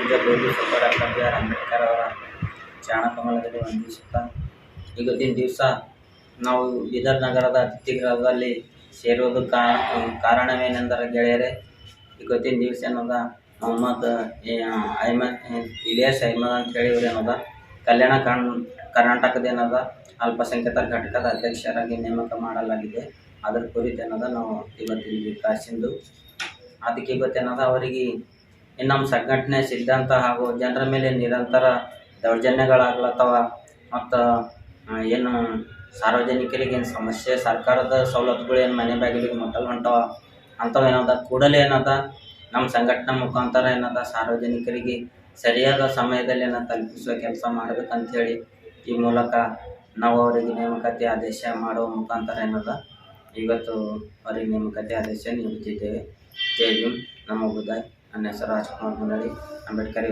ಈಗ B R Ambedkar ಅವರ ದಿವಸ ನಾವು ಬೀದರ್ ನಗರದ ಅತಿಥಿಗೃಹದಲ್ಲಿ ಸೇರೋದು ಕಾರಣವೇನೆಂದರೆ ಗೆಳೆಯರೆ ಇವತ್ತಿನ ದಿವಸ ಏನದ? ಮೊಹಮ್ಮದ್ ಐಮನ್ ಇಲಿಯಾಸ್ ಅಹಮದ್ ಅಂತೇಳಿ ಇವ್ರು ಏನದ? ಕಲ್ಯಾಣ ಕರ್ನ್, ಕರ್ನಾಟಕದ ಏನದ, ಅಲ್ಪಸಂಖ್ಯಾತರ ಘಟಕದ ಅಧ್ಯಕ್ಷರಾಗಿ ನೇಮಕ ಮಾಡಲಾಗಿದೆ. ಅದರ ಕುರಿತು ಏನದ ನಾವು ಇವತ್ತಿನ ಕಾಸಿಂದು. ಅದಕ್ಕೆ ಇವತ್ತೇನದ ಅವರಿಗೆ ನಮ್ಮ ಸಂಘಟನೆ, ಸಿದ್ಧಾಂತ ಹಾಗೂ ಜನರ ಮೇಲೆ ನಿರಂತರ ದೌರ್ಜನ್ಯಗಳಾಗ್ಲತ್ತವ ಮತ್ತು ಏನು ಸಾರ್ವಜನಿಕರಿಗೆ ಏನು ಸಮಸ್ಯೆ, ಸರ್ಕಾರದ ಸವಲತ್ತುಗಳು ಏನು ಮನೆ ಬಾಗಿಲಿಗೆ ಮಟ್ಟಲು ಹೊಂಟವ ಅಂಥವು ಕೂಡಲೇ ಏನದ ನಮ್ಮ ಸಂಘಟನೆ ಮುಖಾಂತರ ಏನದ ಸಾರ್ವಜನಿಕರಿಗೆ ಸರಿಯಾದ ಸಮಯದಲ್ಲಿ ತಲುಪಿಸುವ ಕೆಲಸ ಮಾಡ್ಬೇಕಂಥೇಳಿ ಈ ಮೂಲಕ ನಾವು ಅವರಿಗೆ ನೇಮಕಾತಿ ಆದೇಶ ಮಾಡುವ ಮುಖಾಂತರ ಏನದ, ಇವತ್ತು ಅವರಿಗೆ ನೇಮಕಾತಿ ಆದೇಶ ನೀಡುತ್ತಿದ್ದೇವೆ. ಜೈ ಭೀಮ್. ನಮ್ಮ ಬುದಾಯ್ ನನ್ನ ಹೆಸರು ರಾಜ್ಕುಮಾರ್ ಮುನಡಿ ಅಂಬೇಡ್ಕರ್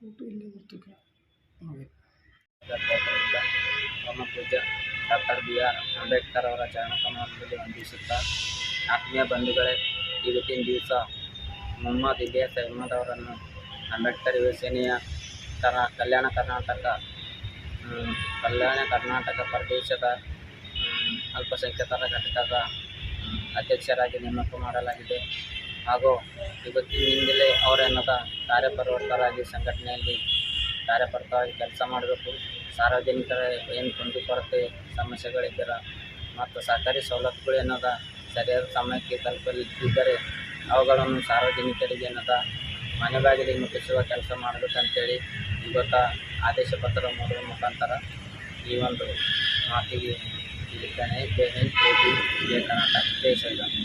ಯುವ ಸೇನೆ ರಾಜ್ಯಾಧ್ಯಕ್ಷ ನಮ್ಮ ಪೂಜ್ಯ ಡಾಕ್ಟರ್ ಬಿ ಆರ್ ಅಂಬೇಡ್ಕರ್ ಅವರ ಚರಣಕಮಲದಲ್ಲಿ ವಂದಿಸುತ್ತಾ ಆತ್ಮೀಯ ಬಂಧುಗಳೇ ಇವತ್ತಿನ ದಿವಸ ಮೊಹಮ್ಮದ್ ಇಲಿಯಾಸ್ ಅಹ್ಮದ್ ಅವರನ್ನು ಅಂಬೇಡ್ಕರ್ ಯುವ ಸೇನೆಯ ಕರ ಕಲ್ಯಾಣ ಕರ್ನಾಟಕ ಕಲ್ಯಾಣ ಕರ್ನಾಟಕ ಪ್ರದೇಶದ ಅಲ್ಪಸಂಖ್ಯಾತರ ಘಟಕದ ಅಧ್ಯಕ್ಷರಾಗಿ ನೇಮಕ ಮಾಡಲಾಗಿದೆ. ಹಾಗೂ ಇವತ್ತಿನಿಂದಲೇ ಅವರೇನದ ಕಾರ್ಯಪ್ರವರ್ತರಾಗಿ ಸಂಘಟನೆಯಲ್ಲಿ ಕಾರ್ಯಕರ್ತರಾಗಿ ಕೆಲಸ ಮಾಡಬೇಕು. ಸಾರ್ವಜನಿಕರ ಏನು ಕುಂದುಕೊರತೆ ಸಮಸ್ಯೆಗಳಿದ್ದರ, ಮತ್ತು ಸರ್ಕಾರಿ ಸವಲತ್ತುಗಳು ಏನದ ಸರಿಯಾದ ಸಮಯಕ್ಕೆ ತಲುಪಲಿದ್ದರೆ ಅವುಗಳನ್ನು ಸಾರ್ವಜನಿಕರಿಗೆ ಏನದ ಮನೆ ಬಾಗಿಲಿಗೆ ಮುಟ್ಟಿಸುವ ಕೆಲಸ ಮಾಡಬೇಕಂತೇಳಿ ಇವತ್ತು ಆದೇಶ ಪತ್ರ ಮಾಡುವ ಮುಖಾಂತರ ಈ ಒಂದು ಮಾತಿಗೆ ಇಲ್ಲಿ ಭೀಮ್, ಜೈ ಕರ್ನಾಟಕ ಶ್ರೀರಾಮ್